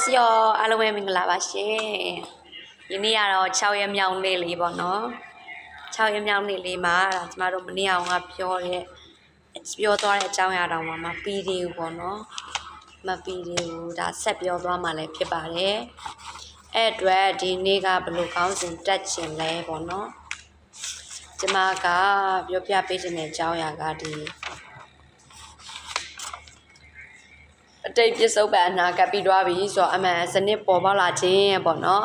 စရောအားလုံးပဲမင်္ဂလာပါရှင်ဒီနေ့ကတော့6ရက်မြောက်နေ့လေးပေါ့နော်6ရက်မြောက်နေ့လေးမှာဒါကျမတို့မနေ့အောင်ကပြောတဲ့ပြောသွားတဲ့အကြောင်းအရာတောင်မှမပြီးသေးဘူးပေါ့နော်မပြီးသေးဘူးဒါဆက်ပြောသွားမှလည်းဖြစ်ပါတယ်အဲ့အတွက်ဒီနေ့ကဘယ်လိုကောင်းစဉ်တက်ချင်လဲပေါ့နော်ကျမကပြောပြပေးခြင်းတဲ့အကြောင်းအရာကဒီ အတိတ်ပြစ္ဆုတ်ပံအနာကပ်ပြီးသွားပြီဆိုတော့အမှန်စနစ်ပေါ်ပေါက်လာခြင်းပေါ့နော်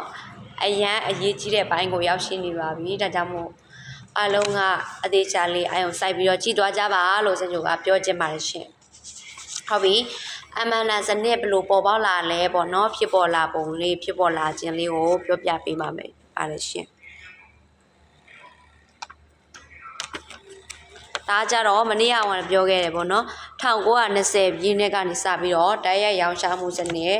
အရန်အရေးကြီးတဲ့ဘိုင်းကိုရောက်ရှိနေပါပြီဒါကြောင့်မို့အလုံးကအသေးချာလေးအယုံစိုက်ပြီးတော့ကြည်သွားကြပါလို့စကြိုကပြောချင်ပါတယ်ရှင်ဟုတ်ပြီအမှန်တန်စနစ်ဘယ်လိုပေါ်ပေါက်လာလဲပေါ့နော်ဖြစ်ပေါ်လာပုံလေးဖြစ်ပေါ်လာခြင်းလေးကိုပြောပြပေးပါမယ်ပါတယ်ရှင်ဒါကြတော့မနေ့ကကပြောခဲ့တယ်ပေါ့နော် 1920ပြည့်နှစ်ကနေစပြီးတော့တိုက်ရိုက်ရောင်းချမှုစနစ်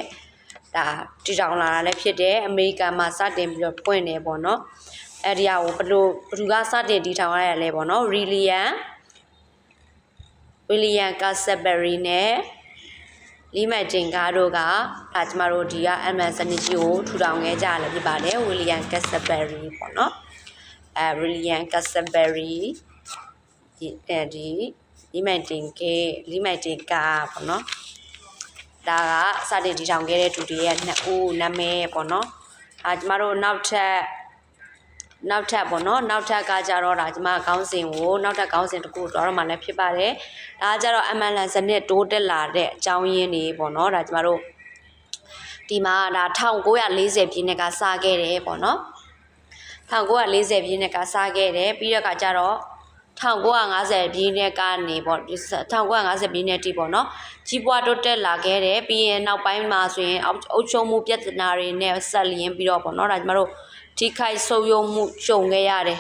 ဒါတည်ထောင်လာတာလည်းဖြစ်တယ်အမေရိကန်မှာစတင်ပြီးတော့ပွင့်တယ်ပေါ့နော်အဲ့ဒီဟာကိုဘယ်လိုဘယ်သူကစတင်တည်ထောင်ရရလဲပေါ့နော်ရီလီယန်ဝီလီယန်ကာဆက်ဘယ်ရီနဲ့လီမတ်ဂျင်ကားတို့ကဒါကျမတို့ဒီက MS စနစ်ကြီးကိုထူထောင်ခဲ့ကြတယ်ဖြစ်ပါတယ်ဝီလီယန်ကာဆက်ဘယ်ရီပေါ့နော်အဲဝီလီယန်ကာဆက်ဘယ်ရီဒီအဲဒီ လီမိုင်တင်ကေလီမိုင်တင်ကာပေါ့နော်ဒါကစတင်တည်ထောင်ခဲ့တဲ့သူတွေရဲ့နှစ်ဦးနာမည်ပေါ့နော်အာကျမတို့နောက်ထပ်နောက်ထပ်ပေါ့နော်နောက်ထပ်ကကြတော့ဒါကျမခေါင်းစဉ်ကိုနောက်ထပ်ခေါင်းစဉ်တစ်ခုတော့တော့မှလည်းဖြစ်ပါတယ်ဒါကကြတော့ MLN စနစ်တိုးတက်လာတဲ့အကြောင်းရင်းတွေပေါ့နော်ဒါကျမတို့ဒီမှာဒါ1940ပြည့်နှစ်ကစခဲ့တယ်ပေါ့နော်1940ပြည့်နှစ်ကစခဲ့တယ်ပြီးတော့ကကြတော့ 1950ပြည့်နှစ်ကနေပေါ့1950ပြည့်နှစ်တိပေါ့နော်ကြီးပွားတိုးတက်လာခဲ့တယ်ပြီးရင်နောက်ပိုင်းမှာဆိုရင်အုပ်ချုပ်မှုပြဿနာတွေနဲ့ဆက်လျင်းပြီးတော့ပေါ့နော်ဒါကျမတို့ထိခိုက်ဆုပ်ယုပ်မှုကြုံခဲ့ရတယ်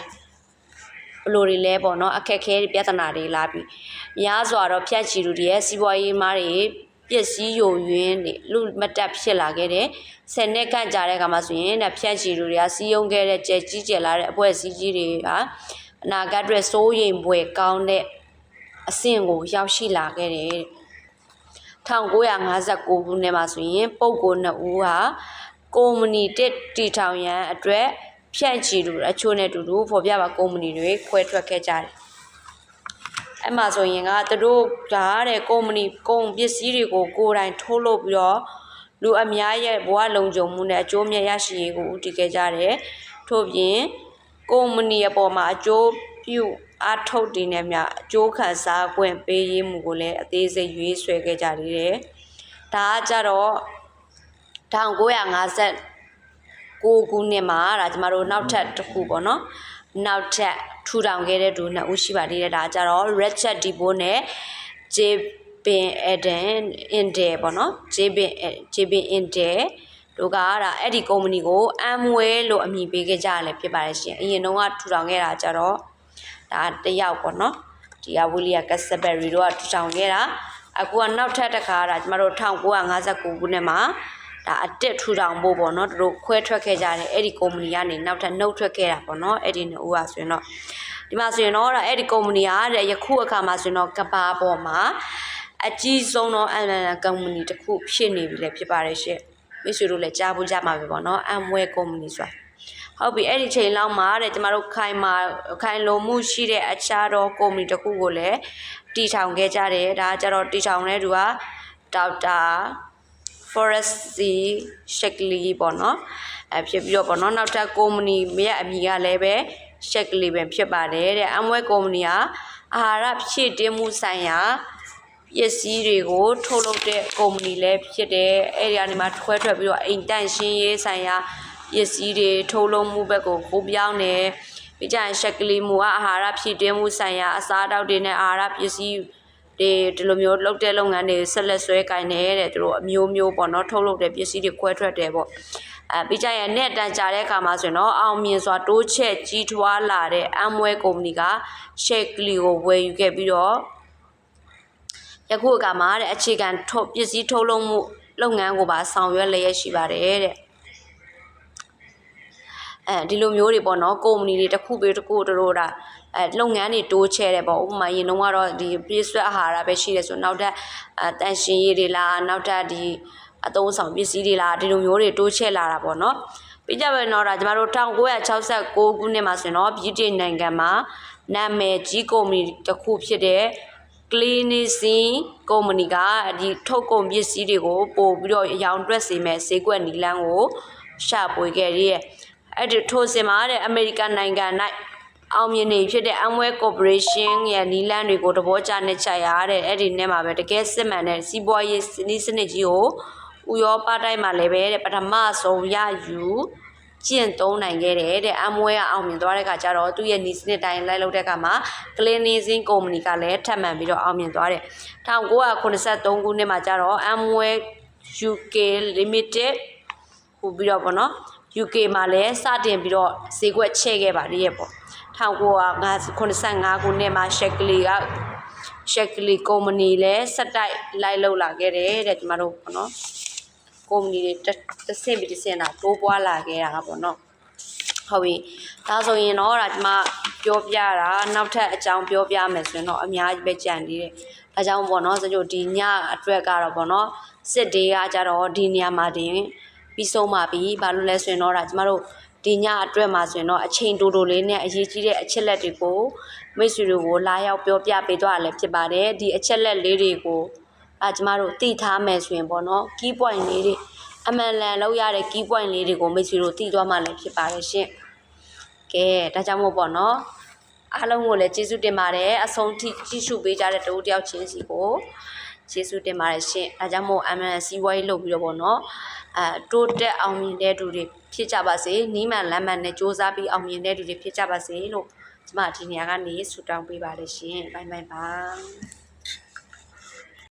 ဘလို့တွေလဲပေါ့နော်အခက်ခဲပြဿနာတွေလာပြီးများစွာတော့ဖြတ်ချီလူတွေရဲ့စီးပွားရေးမားတွေပစ္စည်းယိုယွင်းတွေလူမတက်ဖြစ်လာခဲ့တယ်ဆယ်နှစ်ခန့်ကြာတဲ့အခါမှာဆိုရင်ဒါဖြတ်ချီလူတွေကစီးယုံခဲ့တဲ့ကြဲကြီးကျယ်လာတဲ့အဖွဲ့အစည်းကြီးတွေက အနာဂတ်အတွက်စိုးရိမ်ပွဲကောင်းတဲ့အဆင့်ကိုရောက်ရှိလာခဲ့တယ်1959ခုနှစ်မှာဆိုရင်ပုဂ္ဂိုလ်နှစ်ဦးဟာကုမ္ပဏီတစ်တီထောင်ရန်အတွက်ဖြန့်ချီလူအချို့နဲ့တူတူဖော်ပြပါကုမ္ပဏီတွေခွဲထွက်ခဲ့ကြတယ်အဲ့မှာဆိုရင်ကသူတို့ဒါတဲ့ကုမ္ပဏီကုန်ပစ္စည်းတွေကိုကိုယ်တိုင်ထုတ်လုပ်ပြီးတော့လူအများရဲ့ဘဝလုံခြုံမှုနဲ့အကျိုးမြတ်ရရှိရေးကိုဦးတည်ခဲ့ကြတယ်ထို့ပြင် ကုမ္ပဏီအပေါ်မှာအကျိုးပြုအားထုတ်တည်နေမြအကျိုးခံစား권ပေးရေးမှုကိုလည်းအသေးစိတ်ရွေးဆွဲခဲ့ကြသေးတယ်ဒါကကြတော့1950ကိုခုနှစ်မှာဒါကျမတို့နောက်ထပ်တစ်ခုပေါ့နော်နောက်ထပ်ထူထောင်ခဲ့တဲ့သူနှစ်ဦးရှိပါသေးတယ်ဒါကြတော့ Richard Debo နဲ့ J Bin Eden Intel ပေါ့နော် J Bin J Bin Intel တို့ ကဒါအဲ့ဒီကုမ္ပဏီကို Amway လို့အမည်ပေးခဲ့ကြရတယ်ဖြစ်ပါတယ်ရှင်အရင်တုန်းကထူထောင်ခဲ့တာကြတော့ဒါတယောက်ပေါ့နော်ဒီက William Casselberry တို့ကထူထောင်ခဲ့တာအခုကနောက်ထပ်တစ်ခါဒါကျမတို့1959ခုနှစ်မှာဒါအတစ်ထူထောင်ဖို့ပေါ့နော်တို့ခွဲထွက်ခဲ့ကြတယ်အဲ့ဒီကုမ္ပဏီကနေနောက်ထပ်နှုတ်ထွက်ခဲ့တာပေါ့နော်အဲ့ဒီနှစ်ဦးကဆိုရင်တော့ဒီမှာဆိုရင်တော့ဒါအဲ့ဒီကုမ္ပဏီကတဲ့ယခုအခါမှာဆိုရင်တော့ကဘာပေါ်မှာအကြီးဆုံးသောအန်လန်ကုမ္ပဏီတစ်ခုဖြစ်နေပြီလေဖြစ်ပါတယ်ရှင့် မိတ်ဆွေတို့လည်းကြားဖို့ကြမှာပဲပေါ့နော် Amway ကုမ္ပဏီဆိုတာဟုတ်ပြီအဲ့ဒီချိန်လောက်မှာတဲ့ကျမတို့ခိုင်မာခိုင်လုံမှုရှိတဲ့အခြားသောကုမ္ပဏီတစ်ခုကိုလည်းတီထောင်ခဲ့ကြတယ်ဒါကြတော့တီထောင်တဲ့သူကဒေါက်တာ Forest C Shackley ပေါ့နော်အဲဖြစ်ပြီးတော့ပေါ့နော်နောက်ထပ်ကုမ္ပဏီမရအမည်ကလည်းပဲ Shackley ပဲဖြစ်ပါတယ်တဲ့ Amway ကုမ္ပဏီကအာဟာရဖြည့်တင်းမှုဆိုင်ရာ ပစ္စည်းတွေကိုထုတ်လုပ်တဲ့ကုမ္ပဏီလည်းဖြစ်တယ်အဲ့ဒီကနေမှထွဲထွက်ပြီးတော့အိမ်တန့်ရှင်းရေးဆိုင်ရာပစ္စည်းတွေထုတ်လုပ်မှုဘက်ကိုပို့ပြောင်းတယ်ပြီးကြရင်ရှက်ကလီမူကအာဟာရဖြည့်တင်းမှုဆိုင်ရာအစားအသောက်တွေနဲ့အာဟာရပစ္စည်းတွေဒီလိုမျိုးလုပ်တဲ့လုပ်ငန်းတွေဆက်လက်ဆွဲကင်နေတဲ့သူတို့အမျိုးမျိုးပေါ့နော်ထုတ်လုပ်တဲ့ပစ္စည်းတွေခွဲထွက်တယ်ပေါ့အဲပြီးကြရင်နဲ့တန်ကြာတဲ့အခါမှာဆိုရင်တော့အောင်မြင်စွာတိုးချက်ကြီးထွားလာတဲ့ Amway ကုမ္ပဏီက Shakely ကိုဝယ်ယူခဲ့ပြီးတော့ ယခုအခါမှာတဲ့အခြေခံထုတ်ပစ္စည်းထုတ်လုပ်မှုလုပ်ငန်းကိုပါဆောင်ရွက်လျက်ရှိပါတယ်တဲ့အဲဒီလိုမျိုးတွေပေါ့နော်ကုမ္ပဏီတွေတစ်ခုပြီးတစ်ခုတို့တာအဲလုပ်ငန်းတွေတိုးချဲ့တယ်ပေါ့ဥပမာရင်တော့ကတော့ဒီပြည့်စွက်အာဟာရပဲရှိတယ်ဆိုနောက်ထပ်အဲတန်ရှင်ရည်တွေလားနောက်ထပ်ဒီအသုံးဆောင်ပစ္စည်းတွေလားဒီလိုမျိုးတွေတိုးချဲ့လာတာပေါ့နော်ပြီးကြပါတော့ဒါကျမတို့1969ခုနှစ်မှာဆိုရင်တော့ဗြိတိန်နိုင်ငံမှာနာမည်ကြီးကုမ္ပဏီတစ်ခုဖြစ်တဲ့ Clinicin ကုမ္ပဏီကဒီထုတ်ကုန်ပစ္စည်းတွေကိုပို့ပြီးတော့အရောင်းတွက်စေမဲ့ဈေးကွက်နီလန်းကိုရှာပွေခဲ့ရတဲ့အဲ့ဒီထိုးစင်မှာတဲ့အမေရိကန်နိုင်ငံ၌အောင်မြင်နေဖြစ်တဲ့ Amway Corporation ရဲ့နီလန်းတွေကိုတဘောကြနဲ့ချရတဲ့အဲ့ဒီနဲ့မှာပဲတကယ်စစ်မှန်တဲ့စီးပွားရေးစနစ်စနစ်ကြီးကိုဥရောပတိုင်းမှာလည်းပဲတဲ့ပထမဆုံးရယူ ကျင့်သုံးနိုင်ခဲ့တယ်တဲ့အမွဲကအောင်မြင်သွားတဲ့ခါကျတော့သူ့ရဲ့နီးစနစ်တိုင်းလိုက်လုပ်တဲ့အခါမှာ Cleansing Company ကလည်းထပ်မံပြီးတော့အောင်မြင်သွားတယ်1983ခုနှစ်မှာကျတော့ Amway UK Limited ဟူပြီးတော့ဗောနော် UK မှာလည်းစတင်ပြီးတော့ဈေးကွက်ချဲ့ခဲ့ပါလေရဲ့ပေါ့1985ခုနှစ်မှာ Shackley က Shackley Company လည်းဆက်တိုက်လိုက်လုပ်လာခဲ့တယ်တဲ့ကျမတို့ဗောနော် ကုမ္ပဏီတွေတစ်တစ်ဆင့်ပြီးတစ်ဆင့်တော့တိုးပွားလာခဲ့တာပေါ့နော်ဟုတ်ပြီဒါဆိုရင်တော့ဒါဒီမှာပြောပြတာနောက်ထပ်အကြောင်းပြောပြမယ်ဆိုရင်တော့အများကြီးပဲကြံသေးတယ်ဒါကြောင့်ပေါ့နော်စကြိုဒီညအတွက်ကတော့ပေါ့နော်စစ်ဒေးကကြတော့ဒီနေရာမှာတင်ပြီးဆုံးပါပြီဘာလို့လဲဆိုရင်တော့ဒါကျမတို့ဒီညအတွက်မှာဆိုရင်တော့အချိန်တိုတိုလေးနဲ့အရေးကြီးတဲ့အချက်လက်တွေကိုမိတ်ဆွေတွေကိုလာရောက်ပြောပြပေးသွားရလဲဖြစ်ပါတယ်ဒီအချက်လက်လေးတွေကို အဲကျမတို့သိထားမယ်ဆိုရင်ပေါ့နော် key point လေးတွေအမှန်လန်လောက်ရတဲ့ key point လေးတွေကိုမိတ်ဆွေတို့သိသွားမှလည်းဖြစ်ပါတယ်ရှင်ကဲဒါကြောင့်မို့ပေါ့နော်အားလုံးကိုလည်းကျေးဇူးတင်ပါတယ်အဆုံးထိကြည့်ရှုပေးကြတဲ့တူတယောက်ချင်းစီကိုကျေးဇူးတင်ပါတယ်ရှင်ဒါကြောင့်မို့အမှန်စီးပွားရေးလုပ်ပြီးတော့ပေါ့နော်အဲတိုးတက်အောင်မြင်တဲ့သူတွေဖြစ်ကြပါစေနီးမှန်လမ်းမှန်နဲ့စ조사ပြီးအောင်မြင်တဲ့သူတွေဖြစ်ကြပါစေလို့ကျမဒီနေရာကနေဆုတောင်းပေးပါတယ်ရှင်ဘိုင်ဘိုင်ပါ